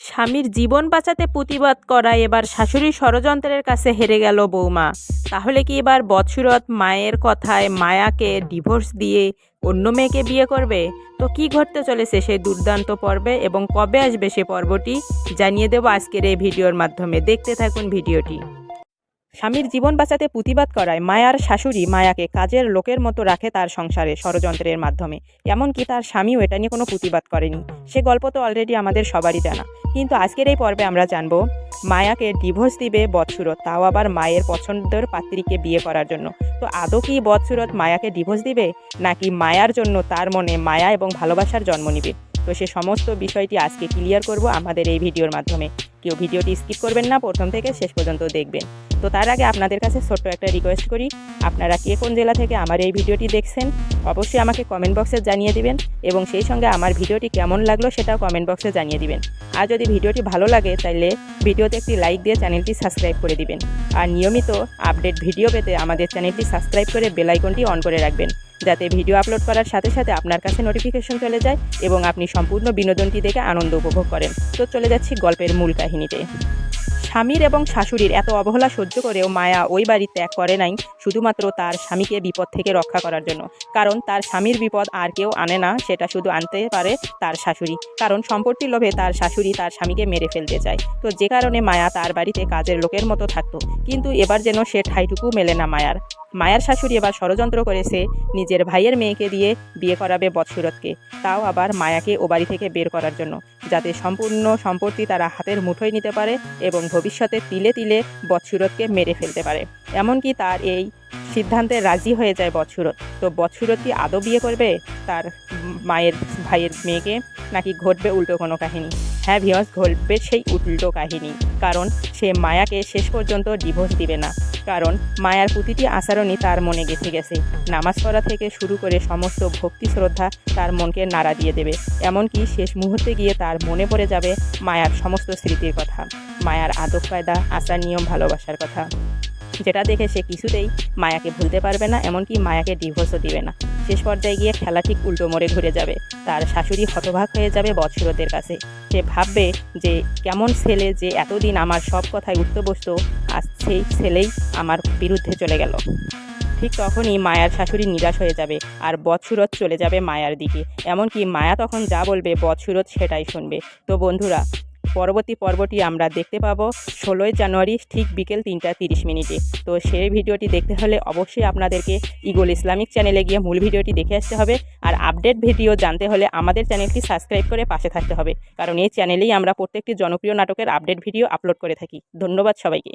স্বামীর জীবন বাঁচাতে প্রতিবাদ করায় এবার শাশুড়ি ষড়যন্ত্রের কাছে হেরে গেল বৌমা। তাহলে কি এবার বৎসুরত মায়ের কথায় মায়াকে ডিভোর্স দিয়ে অন্য মেয়েকে বিয়ে করবে? তো কি ঘটতে চলেছে সেই দুর্দান্ত পর্বে এবং কবে আসবে সে পর্বটি? জানিয়ে দেবো আজকের এই ভিডিওর মাধ্যমে। দেখতে থাকুন ভিডিওটি। স্বামীর জীবন বাঁচাতে প্রতিবাদ করায় মায়ার শাশুড়ি মায়াকে কাজের লোকের মতো রাখে তার সংসারে ষড়যন্ত্রের মাধ্যমে। এমনকি তার স্বামীও এটা নিয়ে কোনো প্রতিবাদ করেনি। সে গল্প তো অলরেডি আমাদের সবারই জানা। কিন্তু আজকের এই পর্বে আমরা জানব মায়াকে ডিভোর্স দিবে বৎসুরত তাও আবার মায়ের পছন্দের পাত্রীকে বিয়ে করার জন্য। তো আদৌ কি বৎসুরত মায়াকে ডিভোর্স দিবে, নাকি মায়ার জন্য তার মনে মায়া এবং ভালোবাসার জন্ম নিবে? তো সে সমস্ত বিষয়টি আজকে ক্লিয়ার করব আমাদের এই ভিডিওর মাধ্যমে। কেউ ভিডিওটি স্কিপ করবেন না, প্রথম থেকে শেষ পর্যন্ত দেখবেন। তো তার আগে আপনাদের কাছে ছোট্ট একটা রিকোয়েস্ট করি। আপনারা কে কোন জেলা থেকে আমার এই ভিডিওটি দেখছেন, অবশ্যই আমাকে কমেন্ট বক্সে জানিয়ে দিবেন এবং সেই সঙ্গে আমার ভিডিওটি কেমন লাগল সেটাও কমেন্ট বক্সে জানিয়ে দিবেন। আর যদি ভিডিওটি ভালো লাগে তাহলে ভিডিওতে একটি লাইক দিয়ে চ্যানেলটি সাবস্ক্রাইব করে দিবেন। আর নিয়মিত আপডেট ভিডিও পেতে আমাদের চ্যানেলটি সাবস্ক্রাইব করে বেল আইকনটি অন করে রাখবেন, যাতে ভিডিও আপলোড করার সাথে সাথে আপনার কাছে নোটিফিকেশন চলে যায় এবং আপনি সম্পূর্ণ বিনোদনটি দেখে আনন্দ উপভোগ করেন। তো চলে যাচ্ছি গল্পের মূল কাহিনীতে। স্বামীর এবং শাশুড়ির এত অবহেলা সহ্য করেও মায়া ওই বাড়ি ত্যাগ করে নাই, শুধুমাত্র তার স্বামীকে বিপদ থেকে রক্ষা করার জন্য। কারণ তার স্বামীর বিপদ আর কেউ আনে না, সেটা শুধু আনতে পারে তার শাশুড়ি। কারণ সম্পত্তির লোভে তার শাশুড়ি তার স্বামীকে মেরে ফেলতে চায়। তো যে কারণে মায়া তার বাড়িতে কাজের লোকের মতো থাকতো। কিন্তু এবার যেন সে ঠাইটুকু মেলে না মায়ার। মায়ার শাশুড়ি এবার ষড়যন্ত্র করেছে নিজের ভাইয়ের মেয়েকে দিয়ে বিয়ে করাবে বৎসুরতকে। তাও আবার মায়াকে ও বাড়ি থেকে বের করার জন্য। যাতে সম্পূর্ণ সম্পত্তি তারা হাতের মুঠোয় নিতে পারে এবং ভবিষ্যতে তিলে তিলে বৎসুরতকে মেরে ফেলতে পারে। এমনকি তার এই সিদ্ধান্তে রাজি হয়ে যায় বৎসুরত তো বৎসুরত কি আদৌ বিয়ে করবে? তার মায়ের, ভাইয়ের মেয়েকে? নাকি ঘটবে উল্টো কোনো কাহিনী? হ্যাঁ ভিয়স ঘটবে সেই উল্টো কাহিনী। কারণ সে মায়াকে শেষ পর্যন্ত ডিভোর্স দিবে না। কারণ মায়ার প্রতিটি আচরণই তার মনে গেঁথে গেছে। নামাজ পড়া থেকে শুরু করে সমস্ত ভক্তি শ্রদ্ধা তার মনকে নাড়া দিয়ে দেবে। এমনকি শেষ মুহূর্তে গিয়ে তার মনে পড়ে যাবে মায়ার সমস্ত স্মৃতির কথা। মায়ার আদব কায়দা আচার নিয়ম ভালোবাসার কথা। যেটা দেখে সে কিছুতেই মায়াকে ভুলতে পারবে না, এমনকি মায়াকে ডিভোর্সও দিবে না। শেষ পর্যায়ে গিয়ে খেলা ঠিক উল্টো মোড়ে ঘুরে যাবে। তার শাশুড়ি হতভাগ হয়ে যাবে বৎসরতের কাছে। সে ভাববে যে, কেমন ছেলে যে এতদিন আমার সব কথায় উঠতে বসতো আজ সেই ছেলেই আমার বিরুদ্ধে চলে গেল। ঠিক তখনই মায়ার শাশুড়ি নিরাশ হয়ে যাবে আর বৎসুরত চলে যাবে মায়ার দিকে। এমনকি মায়া তখন যা বলবে বৎসুরত সেটাই শুনবে। তো বন্ধুরা পরবর্তী পর্বটি আমরা দেখতে পাবো ষোলোই জানুয়ারি ঠিক বিকেল তিনটা তিরিশ মিনিটে। তো সেই ভিডিওটি দেখতে হলে অবশ্যই আপনাদেরকে ইগল ইসলামিক চ্যানেলে গিয়ে মূল ভিডিওটি দেখে আসতে হবে আর আপডেট ভিডিও জানতে হলে আমাদের চ্যানেলটি সাবস্ক্রাইব করে পাশে থাকতে হবে। কারণ এই চ্যানেলেই আমরা প্রত্যেকটি জনপ্রিয় নাটকের আপডেট ভিডিও আপলোড করে থাকি। ধন্যবাদ সবাইকে।